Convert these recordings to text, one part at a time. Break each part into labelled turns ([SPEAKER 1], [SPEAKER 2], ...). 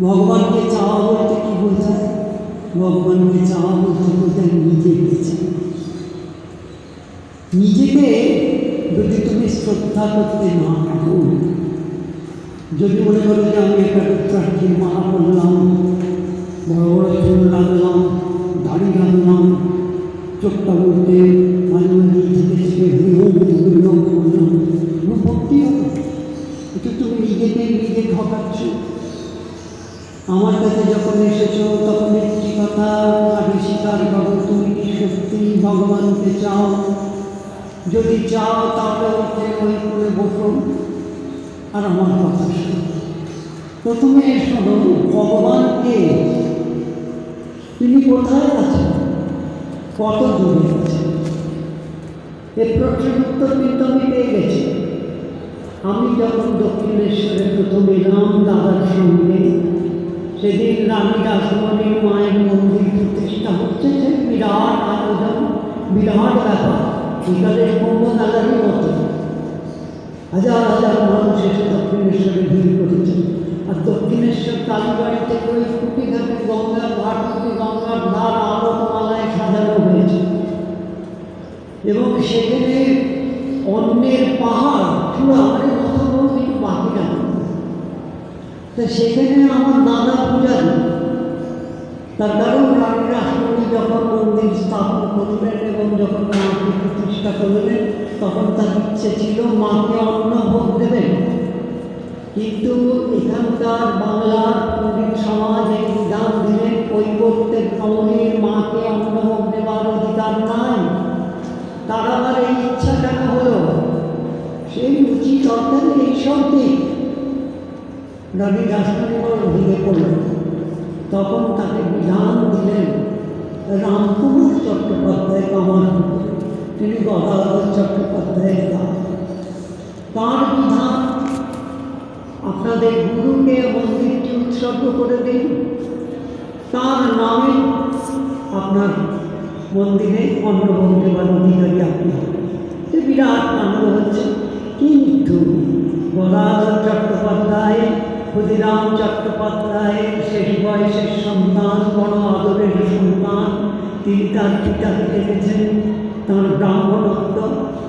[SPEAKER 1] ভগবানকে চাওয়া বলতে কি বোঝায় ভগবানকে চাওয়া বলতে বোঝায় নিজেকে চাওয়া নিজেকে যদি তুমি শ্রদ্ধা করতে না পারো যদি মনে করো যে আমি একটা রুদ্রাক্ষীর মালা করলাম বড় বড় চুল লাগলাম দাড়ি লাগলাম চোখটা বলতে আমার কাছে যখন এসেছ, তখন একটি কথা আগে স্বীকার করো তুমি সত্যি ভগবানকে চাও? যদি চাও, তাহলে উঠে ওই করে বসো আর আমার কথা প্রথমে শোনো ভগবানকে তিনি কোথায় আছেন? কত দূরে আছেন? এর প্রশ্নের উত্তর কিন্তু আমি পেয়ে গেছি। আমি যখন দক্ষিণেশ্বরে প্রথমে এলাম দাদার সঙ্গে সেদিন রানী রাসমণির মায়ের মন্দির প্রতিষ্ঠা হচ্ছে, সে বিরাট আয়োজন, বিরাট ব্যাপার। বিকালের কুম্ভ মেলারই মতো হাজার হাজার মানুষ এসে দক্ষিণেশ্বরে ভিড় করেছেন আর দক্ষিণেশ্বর কালীবাড়ি থেকে ওই কুটিঘাটে গঙ্গার ঘাট গঙ্গার ধার আলোকমালায় সাজানো হয়েছে। এবং সেখানে অন্যের পাহাড় পুরো আমাদের মতো কোনো কিছু বাকি রাখে তো সেখানে আমার দাদা পূজা দিল তার কারণ রাষ্ট্রপতি যখন মন্দির স্থাপন করলেন এবং যখন মাকে প্রতিষ্ঠা করলেন, তখন তার ইচ্ছে ছিল মাকে অন্ন ভোগ দেবেন। কিন্তু এখানকার বাংলার পণ্ডিত সমাজ এই বিধান দিলেন কৈবর্তের ভ্রমণের মাকে অন্ন ভোগ দেওয়ার অধিকার নাই। তার আবার এই ইচ্ছা কেন হলো। সেই রুচি তরকারি এইসব দিক রাজধানী বড় ভেঙে পড়ল তখন তাকে বিধান দিলেন রামকুমার চট্টোপাধ্যায় কামার তিনি গদাধর চট্টোপাধ্যায়ের তার বিধান, আপনাদের গুরুকে মন্দিরটি উৎসর্গ করে দিন। তার নামে আপনার মন্দিরে অন্নভোগ দেওয়ার অধিকারী আপনি সে বিরাট আনন্দ হচ্ছে। কিন্তু গদাধর চট্টোপাধ্যায় ক্ষুদিরাম চট্টোপাধ্যায়ের শেষ বয়সের সন্তান, বড় আদরের সন্তান, তিনি তার পিতাকে দেখেছেন, তার ব্রাহ্মণত্ব।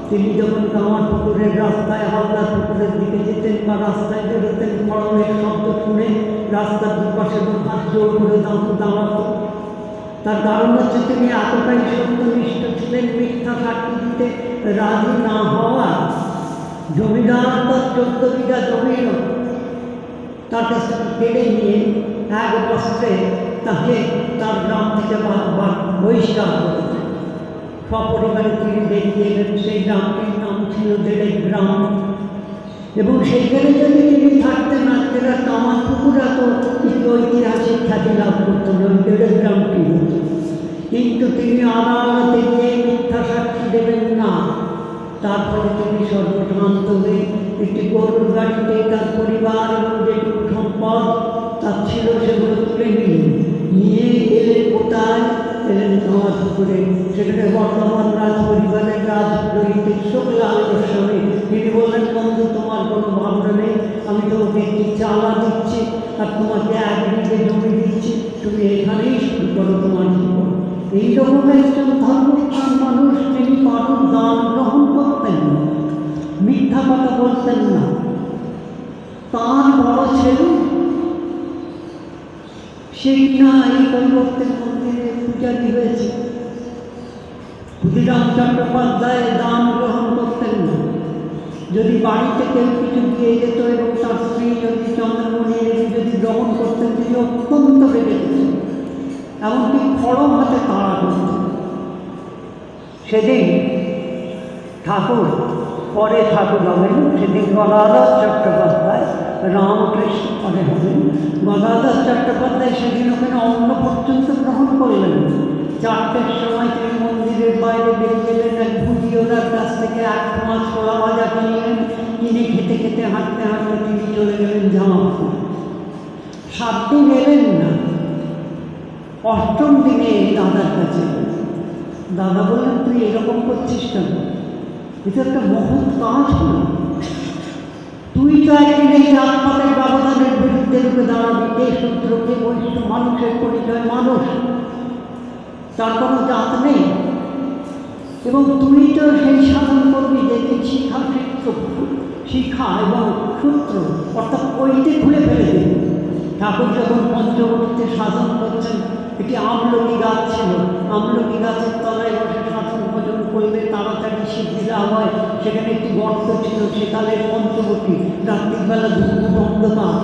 [SPEAKER 1] তিনি যখন কামার পুকুরের রাস্তায় হাওড়া পুকুরের দিকে যেতেন বা রাস্তায় বেরোতেন মরণের শব্দ শুনে রাস্তার দুপাশে হাত জোর করে দাঁড় দাঁড়াতো। তার কারণ হচ্ছে তিনি এতটাই সত্যনিষ্ঠ ছিলেন মিথ্যা সাক্ষী দিতে রাজি না হওয়া জমিদার তার চোদ্দ বিঘা জমির তার কাছ থেকে নিয়ে এক বস্ত্রে তাকে তার গ্রাম থেকে বহিষ্কার করে দেন। সপরিবারে তিনি বেরিয়ে এলেন সেই গ্রামটির নাম ছিল দেড়েক গ্রাম। এবং সেইখানে যদি তিনি থাকতেন আজকের কামার পুকুরা তো কিছু ঐতিহাসিক খ্যাতি লাভ করতেন ওই দেড়েক গ্রামটি কিন্তু তিনি আদালতে গিয়ে মিথ্যা সাক্ষী দেবেন না। তারপরে তিনি সর্বভ্রান্ত হয়ে একটি গরুর গাড়িতে তার পরিবার এবং যেটুকু সম্পদ তার ছিল সেগুলো তুলে নিলেন নিয়ে এলেন কোথায়? এলেন আমার পুকুরে সেখানে বর্তমান রাজ পরিবারের রাজনৈতিক শুক্লাল গোস্বামী তিনি বললেন, বন্ধু, তোমার কোনো ভাবনা নেই। আমি তোমাকে একটি চালা দিচ্ছি। আর তোমাকে এক দিকে জমি দিচ্ছি। তুমি এখানেই শুরু করো তোমার জীবন। এইরকম একজন ধর্মপ্রাণ মানুষ তিনি কারোর দান গ্রহণ করতেন। না মিথ্যা কথা বলতেন না। তার বড় ছেলে সেই না এই পরিবর্তন মন্দিরে পূজারি হয়েছে। ক্ষুদিরাম চট্টোপাধ্যায় দান গ্রহণ করতেন না। যদি বাড়িতে কেউ কিছু দিয়ে যেত এবং তার স্ত্রী যদি চন্দ্রমণি যদি গ্রহণ করতেন, তিনি অত্যন্ত বেড়ে যেতেন। এমনকি খড়ম হাতে তাড়া করতেন। সেদিন ঠাকুর পরে ঠাকুর হবেন সেদিন গদাধর চট্টোপাধ্যায়, রামকৃষ্ণ পরে হবেন। গদাধর চট্টোপাধ্যায় সেদিন ওখানে অন্ন পর্যন্ত গ্রহণ করলেন। চারটের সময় তিনি মন্দিরের বাইরে বেরিয়ে গেলেন, এক ভুজি ওনার কাছ থেকে এক মাছ ছোলা ভাজা কিনলেন। কিনে খেতে খেতে হাঁটতে হাঁটতে তিনি চলে গেলেন জামাপুর সাত দিন এলেন না। অষ্টম দিনে দাদার কাছে। দাদা বললেন, তুই এরকম করছিস কেন? এটা একটা মহৎ কাজ হলো। তুই তো একদিন এই ব্যবধানের বিরুদ্ধে রূপে দাঁড়াবি কে শত্রুকে বৈষ্ণ মানুষের পরিচয় মানুষ। তার কোনো জাত নেই। এবং তুই তো সেই সাধন করবি তুই শিক্ষা শিক্ষা এবং সূত্র অর্থাৎ ওইটি খুলে ফেলে দিবি। ঠাকুর যখন পঞ্চবটিতে সাধন করছেন, একটি আমলকি গাছ ছিল। আমলকি গাছের তলায় বসে সাধন ভোজন করলে তাড়াতাড়ি সিদ্ধি লাভ হয়। সেখানে একটি গর্ত ছিল সেকালের পঞ্চবটি। রাত্রিবেলা দুপুর অন্ধকার।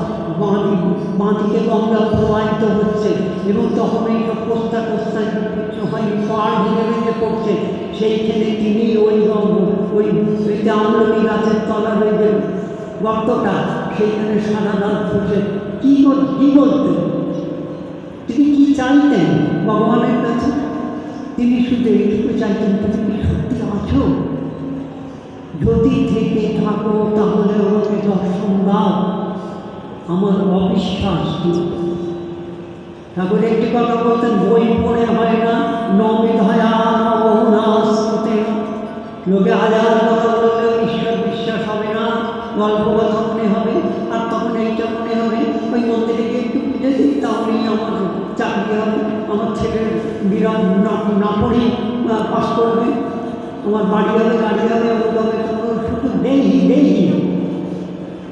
[SPEAKER 1] বাঁধি বাঁধিকে গঙ্গা প্রবাহিত হচ্ছে এবং তখন এই কোস্তা কোস্তা হয়নি পাড় ভেঙে ভেঙে পড়ছে। সেইখানে তিনি ওই ওই আমলকি গাছের তলার ওই যে গর্তটা, সেইখানে সারা রাত বসে কী কী বলতেন? তিনি কি চাইতেন? ভগবানের কাছে? তিনি শুধু এইটুকু চাইতেন, তুমি সত্যি আছো? যদি থেকে থাকো, তাহলে আমাকে দর্শন দাও। আমার অবিশ্বাস। ঠাকুর, একটি কথা বলতেন, বই পড়ে হয় না হয় বহুনাস্তে লোকে হাজার কথা বললেও ঈশ্বর বিশ্বাস হবে না, গল্প কথা মনে হবে, আর তখন এইটা মনে হবে ওই মন্দিরে একটু পুজো দিই? তাহলেই আমার চাকরি হবে আমার ছেলে বিরাট না পড়ি পাশ করবে। আমার বাড়ি হবে গাড়ি হবে ওই হবে শুধু দেই দেই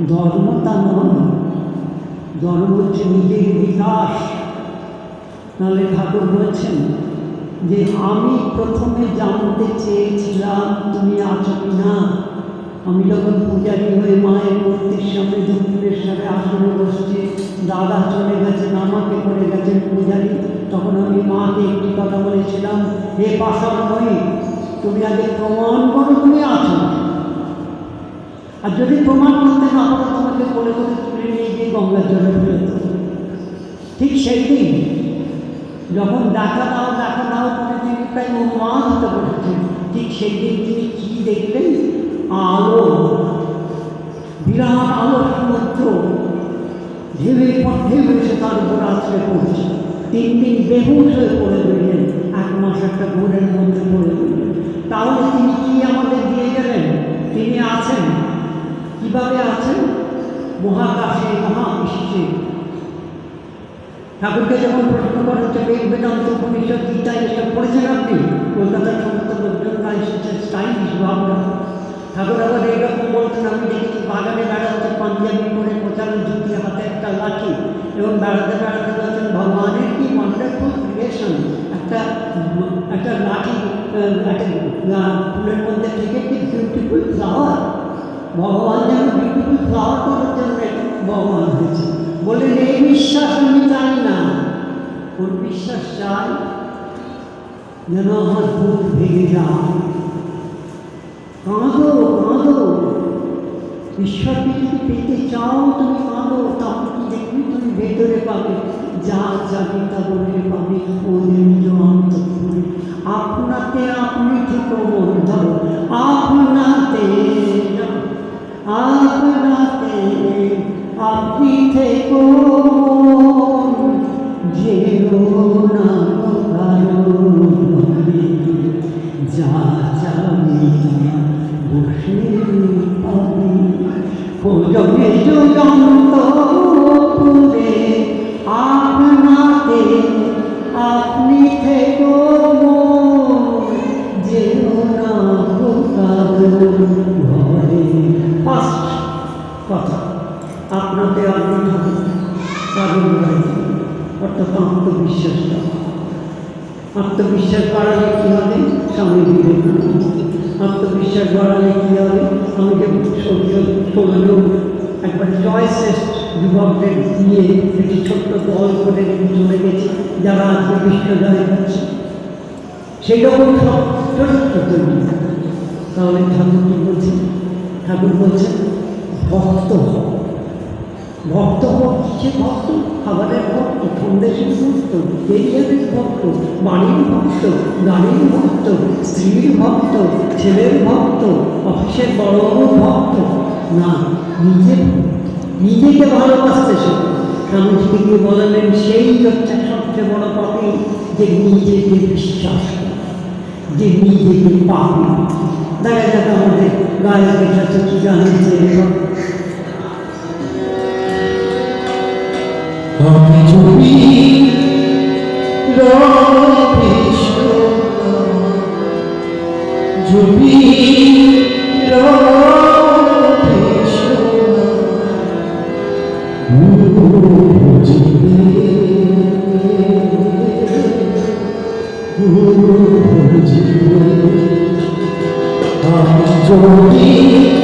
[SPEAKER 1] ধর্ম তা নয়। ধর্ম হচ্ছে নিজের বিকাশ নাহলে ঠাকুর বলছেন যে, আমি প্রথমে জানতে চেয়েছিলাম, তুমি আছো কি না আমি যখন পূজারি হয়ে মায়ের মূর্তির সামনে দক্ষিণেশ্বরে আসনে বসছি, দাদা চলে গেছেন, আমাকে করে গেছেন পূজারি, তখন আমি মাকে একটি কথা বলেছিলাম, হে পাশার নই তুমি আগে প্রমাণ করো তুমি আছো আর যদি প্রমাণ করতে না পারো, তোমাকে বলে বলে তুলে নিয়ে গিয়ে গঙ্গার জলে ফেলে। ঠিক সেই দিন যখন দেখা দাও দেখা দাও করে তিনি প্রায় উন্মাদিত করেছেন ঠিক সেই দিন তিনি কী দেখলেন? আলো। বিরাট আলো সমুদ্র পর ঢেউ এসে তার উপর আছড়ে পড়ছে। তিন দিন বেহুশ হয়ে পড়ে রইলেন। এক মাস একটা ঘোরের মধ্যে পড়ে তাহলে তিনি কি আমাদের দিয়ে গেলেন? তিনি আছেন। কীভাবে আছেন? মহাকাশে, মহাবিশ্বে। ঠাকুরকে যখন প্রশ্ন করা হচ্ছে বেদ বেদান্ত উপনিষদ গীতা এসব পড়েছেন আপনি? কলকাতার সমস্ত লোকজনরা এসেছে স্টাইলিশ ভাবনা ঠাকুর আবার এইরকম বলতেন আমি দেখেছি বাগানে বেড়াচ্ছে পাঞ্জাবি পরে কোচানো ঝুঁকি হাতে একটা লাঠি এবং বেড়াতে বেড়াতে বলছেন, ভগবানের কি ওয়ান্ডারফুল ক্রিয়েশন একটা একটা লাঠি একটা ফুলের মধ্যে থেকে কি বিউটিফুল ফ্লাওয়ার ভগবান যেন বিউটিফুল ফ্লাওয়ার করার জন্য ভগবান হয়েছে। বললেন এই বিশ্বাস আমি চাই না। ওর বিশ্বাস চাই যেন আমার বুক ভেঙে যায়। কাঁদো কাঁদো ঈশ্বরকে যদি পেতে চাও, তুমি কাঁদো কি দেখবি তুমি ভেতরে পাবে। যা যাবে তা বলে পাবে ও নিজ আপনাতে আপনি ঠিক ধরো। আপনাতে আপনাতে আপনি থেকো আত্মবিশ্বাস বাড়ালে কী হবে? স্বামী বিবেকানন্দ আত্মবিশ্বাস বাড়ালে কী হবে? আমি যে ষোলো একবার চয়েসেস যুবকদের নিয়ে একটি ছোট্ট দল করে চলে গেছে, যারা আজকে বিশ্ব জয় হচ্ছে সেই রকম সব ছোট তৈরি। তাহলে ঠাকুর কী বলছেন? ঠাকুর বলছেন, ভক্ত হও। ভক্ত কিসের ভক্ত খাবারের ভক্ত সন্দেশের ভক্ত কেরিয়ারের ভক্ত বাড়ির ভক্ত গাড়ির ভক্ত স্ত্রীর ভক্ত ছেলের ভক্ত অফিসের বড় ভক্ত না নিজের নিজেকে ভালোবাসতে শেখো স্বামীজিকে গিয়ে বললেন সেই হচ্ছে সবচেয়ে বড় পাপি যে নিজেকে বিশ্বাস যে নিজেকে পাপি দেখা যাক আমাদের কাছে কী জানিয়েছে
[SPEAKER 2] আমি যদি যদি রামকৃষ্ণ যদি